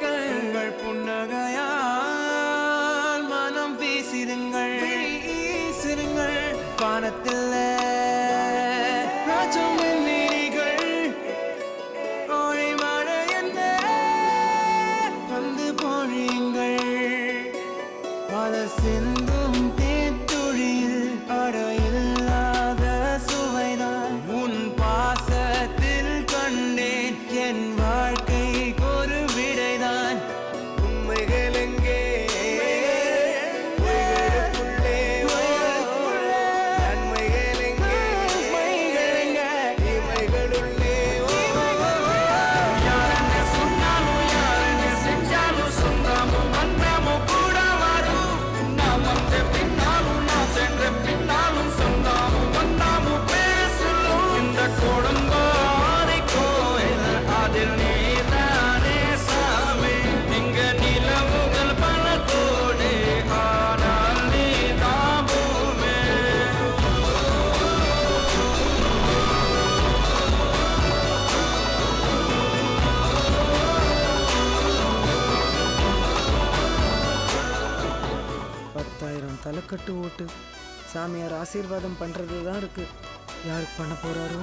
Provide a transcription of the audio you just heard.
கண்கள் புன்னகையால் மனம் வீசிருங்கள் வீசிருங்கள் வானத்தில் ராஜம் நீரிகள் ஓழி மழை என்ற வந்து பொழியுங்கள். பல சிந்து பத்தாயிரம் தலைக்கட்டு ஓட்டு. சாமியார் ஆசீர்வாதம் பண்ணுறது தான் இருக்குது யாருக்கு பண்ண போகிறாரோ